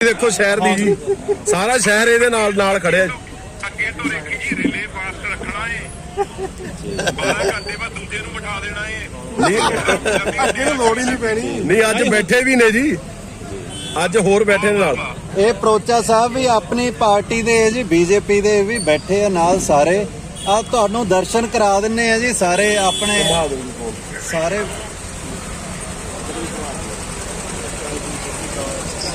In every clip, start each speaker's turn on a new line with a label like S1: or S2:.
S1: ਦੇਖੋ ਸ਼ਹਿਰ ਦੀ ਜੀ। ਸਾਰਾ ਸ਼ਹਿਰ ਇਹਦੇ ਨਾਲ ਨਾਲ ਖੜਿਆ ਜੀ।
S2: ਅੱਗੇ ਤੋਂ ਦੇਖੀ ਜੀ ਰਿਲੇ ਫਾਸਟ ਰੱਖਣਾ ਏ। 12 ਘੰਟੇ ਬਾਅਦ ਦੂਜੇ ਨੂੰ ਬਿਠਾ ਦੇਣਾ ਏ।
S1: ਅੱਗੇ ਨੂੰ ਲੋੜ ਹੀ ਨਹੀਂ ਪੈਣੀ। ਨਹੀਂ ਅੱਜ ਬੈਠੇ ਵੀ ਨੇ ਜੀ। ਅੱਜ ਹੋਰ ਬੈਠੇ ਨੇ ਨਾਲ।
S3: ਇਹ ਪ੍ਰੋਚਾ ਸਾਹਿਬ ਵੀ ਆਪਣੀ ਪਾਰਟੀ ਦੇ ਜੀ ਬੀਜੇਪੀ ਦੇ ਵੀ ਬੈਠੇ ਆ ਨਾਲ ਸਾਰੇ। ਆ ਤੁਹਾਨੂੰ ਦਰਸ਼ਨ ਕਰਾ ਦਿੰਨੇ ਆ ਜੀ ਸਾਰੇ ਆਪਣੇ ਸਾਰੇ
S2: ਮਾਰਕਾ ਸਿਰਫ 26 ਜਨਵਰੀ ਕਰਕੇ ਲੇਟ ਹੋ ਗਏ 26 ਜਨਵਰੀ ਦਾ ਕਿਉਂਕਿ ਛੁੱਟੀਆਂ ਹੋ ਗਈਆਂ 26 ਜਨਵਰੀ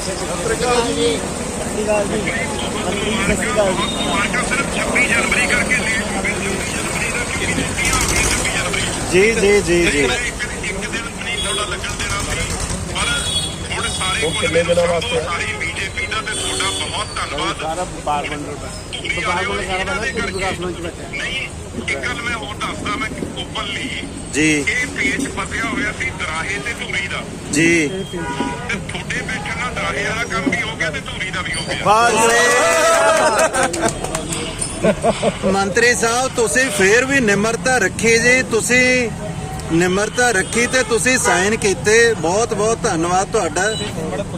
S3: ਜੀ ਜੀ ਜੀ ਜੀ।
S2: ਇੱਕ ਇੱਕ ਦਿਨ ਨਹੀਂ ਤੁਹਾਡਾ ਲੱਗਣ ਦੇਣਾ ਸੀ ਪਰ ਹੁਣ ਸਾਰੇ
S1: ਹੁਣ ਕਿੰਨੇ ਦਿਨਾਂ ਵਾਸਤੇ
S2: ਬਹੁਤ ਧੰਨਵਾਦ। ਸਾਰਾ ਵਪਾਰ ਮੰਡਲ ਦਾ ਵਪਾਰ ਮੰਡਲ ਸਾਰਾ ਬੰਦਾ ਵਿਕਾਸ ਬੈਠਾ ਨਹੀਂ ਇੱਕ ਗੱਲ ਮੈਂ ਹੋਰ ਦੱਸਦਾ ਮੈਂ ਓਪਨਲੀ
S3: ਜੀ।
S2: ਇਹ ਪੇਜ ਫਸਿਆ ਹੋਇਆ ਸੀ ਦਰਾਹੇ ਤੇ ਧੂਰੀ ਦਾ।
S3: ਜੀ।
S2: ਤੇ ਤੁਹਾਡੇ ਬੈਠਣ ਨਾਲ ਦਰਾਹੇ ਵਾਲਾ ਕੰਮ ਵੀ ਹੋ ਗਿਆ ਤੇ ਧੂਰੀ ਦਾ ਵੀ ਹੋ ਗਿਆ।
S3: ਮੰਤਰੀ ਸਾਹਿਬ ਤੁਸੀਂ ਫੇਰ ਵੀ ਨਿਮਰਤਾ ਰੱਖੀ ਜੀ। ਤੁਸੀਂ ਨਿਮਰਤਾ ਰੱਖੀ ਤੇ ਤੁਸੀਂ ਸਾਈਨ ਕੀਤੇ। ਬਹੁਤ ਬਹੁਤ ਧੰਨਵਾਦ ਤੁਹਾਡਾ।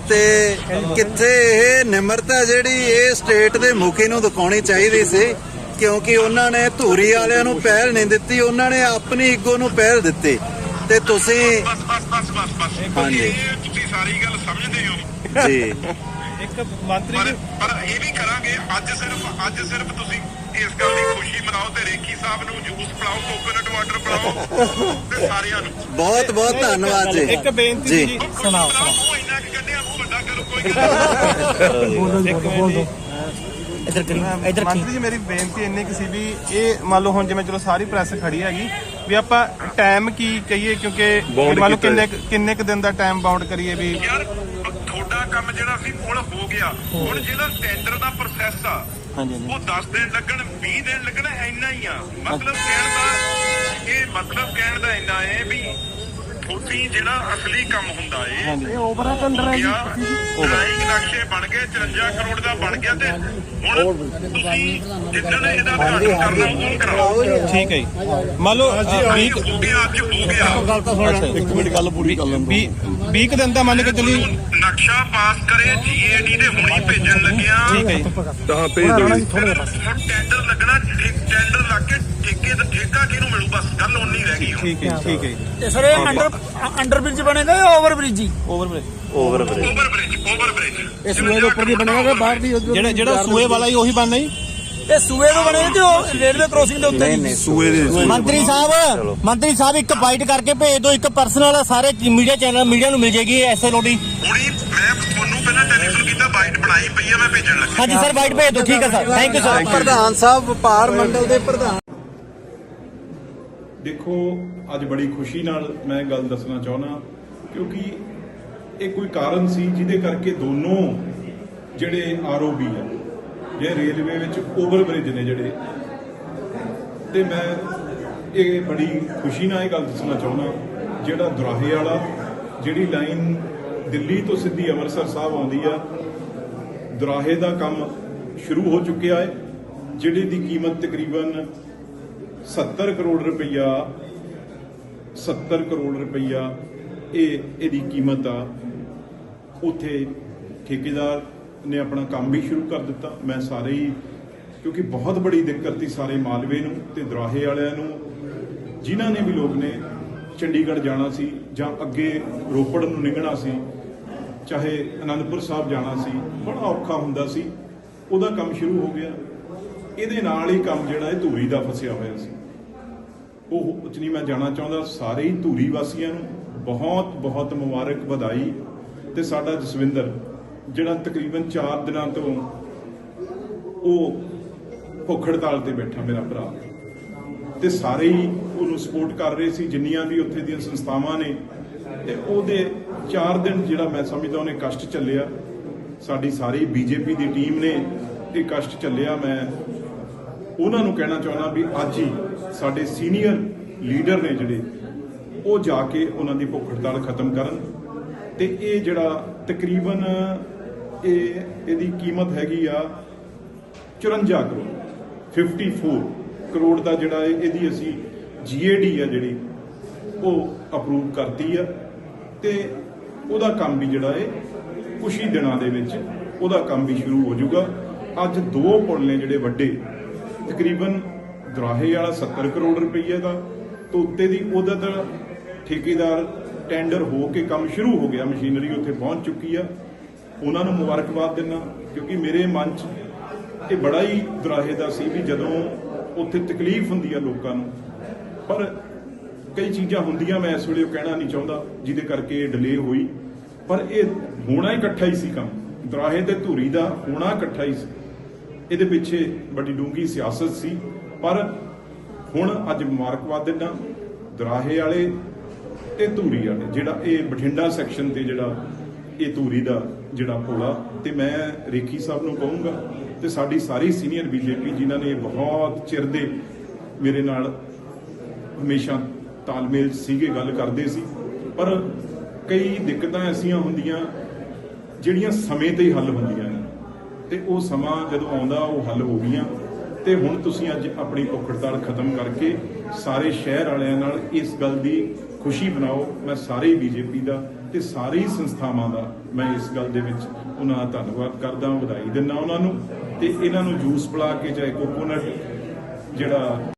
S3: ਤੇ ਕਿੱਥੇ ਇਹ ਨਿਮਰਤਾ ਜਿਹੜੀ ਇਹ ਸਟੇਟ ਦੇ ਮੁਖੀ ਨੂੰ ਦਿਖਾਉਣੀ ਚਾਹੀਦੀ ਸੀ ਕਿਉਂਕਿ ਉਹਨਾਂ ਨੇ ਧੂਰੀ ਵਾਲਿਆਂ ਨੂੰ ਪਹਿਲ ਨਹੀਂ ਦਿੱਤੀ ਉਹਨਾਂ ਨੇ ਆਪਣੀ ਈਗੋ ਨੂੰ ਪਹਿਲ ਦਿੱਤੀ। ਤੇ ਤੁਸੀਂ
S2: ਬਸ ਬਸ ਬਸ ਬਸ ਬਸ।
S3: ਹਾਂਜੀ।
S2: ਤੁਸੀਂ ਸਾਰੀ ਗੱਲ ਸਮਝਦੇ ਹੋ।
S3: ਜੀ।
S4: ਇੱਕ ਮੰਤਰੀ
S2: ਪਰ ਇਹ ਵੀ ਕਰਾਂਗੇ ਅੱਜ ਸਿਰਫ ਅੱਜ ਸਿਰਫ ਤੁਸੀਂ ਇਸ ਗੱਲ ਦੀ ਖੁਸ਼ੀ ਮਨਾਓ ਤੇ ਰੇਖੀ ਸਾਹਿਬ ਨੂੰ ਜੂਸ ਪਿਲਾਓ ਕੋਕੋਨਟ ਵਾਟਰ ਪਿਲਾਓ ਤੇ ਸਾਰਿਆਂ ਨੂੰ।
S3: ਬਹੁਤ ਬਹੁਤ ਧੰਨਵਾਦ ਜੀ।
S4: ਇੱਕ ਬੇਨਤੀ
S3: ਜੀ।
S4: ਸੁਣਾਓ
S2: ਉਹ ਇੰਨਾ ਕੁ ਕੱਢਿਆ ਉਹ ਵੱਡਾ ਕਰੋ ਕੋਈ ਗੱਲ ਨਹੀਂ।
S4: ਇੱਕ ਮਿੰਟ ਜੀ।
S5: ਇਧਰ ਕਰੀ ਇਧਰ
S4: ਮੰਤਰੀ ਜੀ ਮੇਰੀ ਬੇਨਤੀ ਇੰਨੀ ਕਿ ਸੀ ਵੀ ਇਹ ਮੰਨ ਲਓ ਹੁਣ ਜਿਵੇਂ ਚਲੋ ਸਾਰੀ ਪ੍ਰੈਸ ਖੜੀ ਹੈਗੀ ਵੀ ਆਪਾਂ ਟਾਈਮ ਕੀ ਕਹੀਏ ਕਿਉਂਕਿ ਮੰਨ ਲਓ ਕਿੰਨੇ ਕਿੰਨੇ ਕੁ ਦਿਨ ਦਾ ਟਾਈਮ ਬਾਉਂਡ ਕਰੀਏ ਵੀ
S2: ਯਾਰ ਤੁਹਾਡਾ ਕੰਮ ਜਿਹੜਾ ਸੀ ਉਹ ਹੋ ਗਿਆ। ਹੁਣ ਜਿਹੜਾ ਟੈਂਡਰ ਦਾ ਪ੍ਰੋਸੈਸ ਆ ਉਹ 10 ਦਿਨ ਲੱਗਣ 20 ਦਿਨ ਲੱਗਣ, ਇੰਨਾ ਹੀ ਆ। ਮਤਲਬ ਕਹਿਣ ਦਾ ਇਹ ਮਤਲਬ ਕਹਿਣ ਦਾ ਇੰਨਾ ਹੈ ਵੀ ਤੁਸੀਂ ਜਿਹੜਾ ਅਸਲੀ ਕੰਮ ਹੁੰਦਾ ਏ ਇਹ ਓਵਰ ਟੈਂਡਰ ਹੈ ਜੀ। ਨਕਸ਼ੇ ਬਣ ਗਏ 54 ਕਰੋੜ ਦਾ ਬਣ ਗਿਆ ਤੇ ਹੁਣ ਤੁਸੀਂ ਜਿੱਦਣ ਇਹਦਾ ਉਦਘਾਟਨ ਕਰਨਾ ਉਹ ਕਰਾਓ।
S4: ਠੀਕ ਹੈ ਜੀ। ਮੰਨ ਲਓ
S2: ਅੱਜ
S4: 20
S2: ਹੋ ਗਿਆ ਅੱਜ ਹੋ ਗਿਆ।
S4: ਇੱਕ ਮਿੰਟ ਗੱਲ ਪੂਰੀ ਕਰ ਲੈਂਦਾ। 20 ਕੁ ਦਿਨ ਦਾ ਮੰਨ ਕੇ ਚੱਲੀ
S2: ਨਕਸ਼ਾ ਪਾਸ ਕਰੇ ਜੀਏਡੀ ਦੇ ਹੁਣੀ ਭੇਜਣ ਲੱਗਿਆ।
S4: ਠੀਕ ਹੈ ਜੀ।
S1: ਤਾਂ ਭੇਜ ਜੀ।
S2: ਫਿਰ ਹੁਣ ਟੈਂਡਰ ਲੱਗਣਾ ਟੈਂਡਰ ਲੱਗ ਕੇ ਠੇਕੇ ਦਾ ਠੇਕਾ ਕਿਹਨੂੰ ਮਿਲੂ? ਬਸ ਗੱਲ ਉਨੀ ਰਹਿ ਗਈ ਹੁਣ।
S4: ਠੀਕ ਹੈ ਜੀ, ਠੀਕ ਹੈ ਜੀ।
S5: ਤੇ ਸਰ ਇਹ ਅੰਡਰ ਅੰਡਰ ਬ੍ਰਿਜ ਬਣੇਗਾ ਜਾਂ ਓਵਰ ਬ੍ਰਿਜ ਜੀ?
S4: Over bridge
S2: over bridge over bridge
S5: ਇਹ ਸੂਏ ਦੇ ਉੱਪਰ ਦੀ ਬਣੇਗਾ ਕਿ ਬਾਹਰ ਦੀ
S4: ਜਿਹੜਾ ਜਿਹੜਾ ਸੂਏ ਵਾਲਾ ਹੀ ਉਹੀ ਬਣਨਾ ਜੀ?
S5: ਇਹ ਸੂਏ ਤੋਂ ਬਣੇਗਾ ਤੇ ਉਹ ਰੇਲਵੇ ਕ੍ਰੋਸਿੰਗ ਦੇ ਉੱਤੇ? ਨਹੀਂ
S1: ਸੂਏ ਦੇ
S6: ਮੰਤਰੀ ਸਾਹਿਬ ਮੰਤਰੀ ਸਾਹਿਬ ਇੱਕ ਬਾਈਟ ਕਰਕੇ ਭੇਜ ਦਿਓ ਇੱਕ ਪਰਸਨਲ ਸਾਰੇ ਮੀਡੀਆ ਚੈਨਲ ਮੀਡੀਆ ਨੂੰ ਮਿਲ ਜੇਗੀ ਐਸੇ ਲੋਡੀ
S2: ਹੁਣੀ ਮੈਂ ਤੁਹਾਨੂੰ ਪਹਿਲਾਂ ਟੈਲੀਫੋਨ ਕੀਤਾ ਬਾਈਟ ਬਣਾਈ ਪਈ ਆ ਮੈਂ ਭੇਜਣ ਲੱਗਾ।
S6: ਹਾਂਜੀ ਸਰ ਬਾਈਟ ਭੇਜ ਦਿਓ ਠੀਕ ਹੈ ਸਰ ਥੈਂਕ ਯੂ ਸਰ
S3: ਪ੍ਰਧਾਨ ਸਾਹਿਬ ਵਪਾਰ ਮੰਡਲ ਦੇ ਪ੍ਰਧਾਨ।
S7: ਦੇਖੋ, ਅੱਜ ਬੜੀ ਖੁਸ਼ੀ ਨਾਲ ਮੈਂ ਗੱਲ ਦੱਸਣਾ ਚਾਹੁੰਦਾ, ਕਿਉਂਕਿ ਇਹ ਕੋਈ ਕਾਰਨ ਸੀ ਜਿਹਦੇ ਕਰਕੇ ਦੋਨੋਂ ਜਿਹੜੇ ਆਰਓਬੀ ਆ ਜੇ ਰੇਲਵੇ ਵਿੱਚ ਓਵਰ ਬ੍ਰਿਜ ਨੇ ਜਿਹੜੇ, ਤੇ ਮੈਂ ਇਹ ਬੜੀ ਖੁਸ਼ੀ ਨਾਲ ਇਹ ਗੱਲ ਦੱਸਣਾ ਚਾਹੁੰਦਾ, ਜਿਹੜਾ ਦੁਰਾਹੇ ਵਾਲਾ, ਜਿਹੜੀ ਲਾਈਨ ਦਿੱਲੀ ਤੋਂ ਸਿੱਧੀ ਅੰਮ੍ਰਿਤਸਰ ਸਾਹਿਬ ਆਉਂਦੀ ਆ, ਦੁਰਾਹੇ ਦਾ ਕੰਮ ਸ਼ੁਰੂ ਹੋ ਚੁੱਕਿਆ ਹੈ, ਜਿਹੜੇ ਦੀ ਕੀਮਤ ਤਕਰੀਬਨ 70 ਕਰੋੜ ਰੁਪਈਆ 70 ਕਰੋੜ ਰੁਪਈਆ ਇਹ ਇਹਦੀ ਕੀਮਤ ਆ। ਉਥੇ ਠੇਕੇਦਾਰ ਨੇ ਆਪਣਾ ਕੰਮ ਵੀ ਸ਼ੁਰੂ ਕਰ ਦਿੱਤਾ। ਮੈਂ ਸਾਰੇ ਹੀ, ਕਿਉਂਕਿ ਬਹੁਤ ਬੜੀ ਦਿੱਕਤ ਸੀ ਸਾਰੇ ਮਾਲਵੇ ਨੂੰ ਤੇ ਦਰਾਹੇ ਵਾਲਿਆਂ ਨੂੰ, ਜਿਨ੍ਹਾਂ ਨੇ ਵੀ ਲੋਕ ਨੇ ਚੰਡੀਗੜ੍ਹ ਜਾਣਾ ਸੀ ਜਾਂ ਅੱਗੇ ਰੋਪੜ ਨੂੰ ਨਿਕਲਣਾ ਸੀ, ਚਾਹੇ ਅਨੰਦਪੁਰ ਸਾਹਿਬ ਜਾਣਾ ਸੀ, ਬੜਾ ਔਖਾ ਹੁੰਦਾ ਸੀ। ਉਹਦਾ ਕੰਮ ਸ਼ੁਰੂ ਹੋ ਗਿਆ। ਇਹਦੇ ਨਾਲ ਹੀ ਕੰਮ ਜਿਹੜਾ ਇਹ ਧੂਰੀ ਦਾ ਫਸਿਆ ਹੋਇਆ ਸੀ। ਉਹ ਕੁਝ ਨਹੀਂ ਮੈਂ ਜਾਣਾ ਚਾਹੁੰਦਾ, ਸਾਰੇ ਹੀ ਧੂਰੀ ਵਾਸੀਆਂ ਨੂੰ ਬਹੁਤ ਬਹੁਤ ਮੁਬਾਰਕ ਵਧਾਈ। ਤੇ ਸਾਡਾ ਜਸਵਿੰਦਰ, ਜਿਹੜਾ ਤਕਰੀਬਨ 4 ਦਿਨਾਂ ਤੋਂ ਉਹ ਭੁੱਖ ਹੜਤਾਲ ਤੇ ਬੈਠਾ ਮੇਰਾ ਭਰਾ। ਤੇ ਸਾਰੇ ਹੀ ਉਹਨੂੰ ਸਪੋਰਟ ਕਰ ਰਹੇ ਸੀ, ਜਿੰਨੀਆਂ ਵੀ ਉੱਥੇ ਦੀਆਂ ਸੰਸਥਾਵਾਂ ਨੇ। ਤੇ ਉਹਦੇ 4 ਦਿਨ ਜਿਹੜਾ ਮੈਂ ਸਮਝਦਾ ਉਹਨੇ ਕਸ਼ਟ ਚੱਲਿਆ ਸਾਡੀ ਸਾਰੀ ਬੀਜੇਪੀ ਦੀ ਟੀਮ ਨੇ ਇਹ ਕਸ਼ਟ ਚੱਲਿਆ ਮੈਂ ਉਹਨਾਂ ਨੂੰ ਕਹਿਣਾ ਚਾਹੁੰਦਾ ਵੀ ਅੱਜ ਹੀ ਸਾਡੇ ਸੀਨੀਅਰ ਲੀਡਰ ਨੇ ਜਿਹੜੇ, ਉਹ ਜਾ ਕੇ ਉਹਨਾਂ ਦੀ ਭੁੱਖ ਹੜਤਾਲ ਖਤਮ ਕਰਨ ਤੇ ਇਹ ਜਿਹੜਾ ਤਕਰੀਬਨ ਇਹ, ਇਹਦੀ ਕੀਮਤ ਹੈਗੀ ਆ 54 ਕਰੋੜ 54 ਕਰੋੜ ਦਾ ਜਿਹੜਾ ਇਹ- ਇਹਦੀ ਅਸੀਂ ਜੀਏਡੀ ਆ ਜਿਹੜੀ, ਉਹ ਅਪਰੂਵ ਕਰਤੀ ਆ ਤੇ ਉਹਦਾ ਕੰਮ ਵੀ ਜਿਹੜਾ ਹੈ ਕੁਛ ਹੀ ਦਿਨਾਂ ਦੇ ਵਿੱਚ ਉਹਦਾ ਕੰਮ ਵੀ ਸ਼ੁਰੂ ਹੋ ਜਾਊਗਾ। ਅੱਜ ਦੋ ਪੁਲ ਨੇ ਜਿਹੜੇ ਵੱਡੇ ਤਕਰੀਬਨ ਦਰਾਹੇ ਵਾਲਾ 70 ਕਰੋੜ ਰੁਪਈਏ ਦਾ, ਤੇ ਉੱਤੇ ਦੀ ਉਹਦਾ ਤਾਂ ਠੇਕੇਦਾਰ ਟੈਂਡਰ ਹੋ ਕੇ ਕੰਮ ਸ਼ੁਰੂ ਹੋ ਗਿਆ, ਮਸ਼ੀਨਰੀ ਉੱਥੇ ਪਹੁੰਚ ਚੁੱਕੀ ਆ। ਉਹਨਾਂ ਨੂੰ ਮੁਬਾਰਕਬਾਦ ਦਿੰਦਾ ਕਿਉਂਕਿ ਮੇਰੇ ਮਨ 'ਚ ਇਹ ਬੜਾ ਹੀ ਦਰਾਹੇ ਦਾ ਸੀ ਵੀ ਜਦੋਂ ਉੱਥੇ ਤਕਲੀਫ ਹੁੰਦੀ ਆ ਲੋਕਾਂ ਨੂੰ। ਪਰ ਕਈ ਚੀਜ਼ਾਂ ਹੁੰਦੀਆਂ, ਮੈਂ ਇਸ ਵੇਲੇ ਉਹ ਕਹਿਣਾ ਨਹੀਂ ਚਾਹੁੰਦਾ, ਜਿਹਦੇ ਕਰਕੇ ਇਹ ਡਿਲੇ ਹੋਈ। ਪਰ ਇਹ ਹੋਣਾ ਹੀ ਇਕੱਠਾ ਹੀ ਸੀ ਕੰਮ। ਦਰਾਹੇ ਤੇ ਧੂਰੀ ਦਾ ਹੋਣਾ ਇਕੱਠਾ ਹੀ ਸੀ। ਇਹਦੇ ਪਿੱਛੇ ਬੜੀ ਡੂੰਗੀ ਸਿਆਸਤ ਸੀ, ਪਰ ਹੁਣ ਅੱਜ ਮੁਬਾਰਕਬਾਦ ਦਿੰਦਾ ਦਰਾਹੇ ਵਾਲੇ ਤੇ ਧੂਰੀ ਵਾਲੇ, ਜਿਹੜਾ ਇਹ ਬਠਿੰਡਾ ਸੈਕਸ਼ਨ ਤੇ ਜਿਹੜਾ ਇਹ ਧੂਰੀ ਦਾ ਜਿਹੜਾ ਪੁਲਾ, ਤੇ ਮੈਂ ਰੇਖੀ ਸਾਹਿਬ ਨੂੰ ਕਹੂੰਗਾ ਤੇ ਸਾਡੀ ਸਾਰੀ ਸੀਨੀਅਰ ਬੀਜੇਪੀ ਜਿਨ੍ਹਾਂ ਨੇ ਬਹੁਤ ਚਿਰ ਦੇ ਮੇਰੇ ਨਾਲ ਹਮੇਸ਼ਾ ਤਾਲਮੇਲ ਸੀਗੇ, ਗੱਲ ਕਰਦੇ ਸੀ, ਪਰ ਕਈ ਦਿੱਕਤਾਂ ਐਸੀਆਂ ਹੁੰਦੀਆਂ ਜਿਹੜੀਆਂ ਸਮੇਂ ਤੇ ਹੀ ਹੱਲ ਹੁੰਦੀਆਂ ਤੇ ਉਹ ਸਮਾਂ ਜਦੋਂ ਆਉਂਦਾ, ਉਹ ਹੱਲ ਹੋ ਗਈਆਂ। ਤੇ ਹੁਣ ਤੁਸੀਂ ਅੱਜ ਆਪਣੀ ਭੁੱਖ ਹੜਤਾਲ ਖਤਮ ਕਰਕੇ ਸਾਰੇ ਸ਼ਹਿਰ ਵਾਲਿਆਂ ਨਾਲ ਇਸ ਗੱਲ ਦੀ ਖੁਸ਼ੀ ਬਣਾਓ ਮੈਂ ਸਾਰੇ ਬੀਜੇਪੀ ਦਾ ਤੇ ਸਾਰੀ ਸੰਸਥਾਵਾਂ ਦਾ ਮੈਂ ਇਸ ਗੱਲ ਦੇ ਵਿੱਚ ਉਹਨਾਂ ਦਾ ਧੰਨਵਾਦ ਕਰਦਾ, ਵਧਾਈ ਦਿੰਦਾ ਉਹਨਾਂ ਨੂੰ। ਤੇ ਇਹਨਾਂ ਨੂੰ ਜੂਸ ਪਿਲਾ ਕੇ ਚਾਹੇ ਕੋਕੋਨਟ, ਜਿਹੜਾ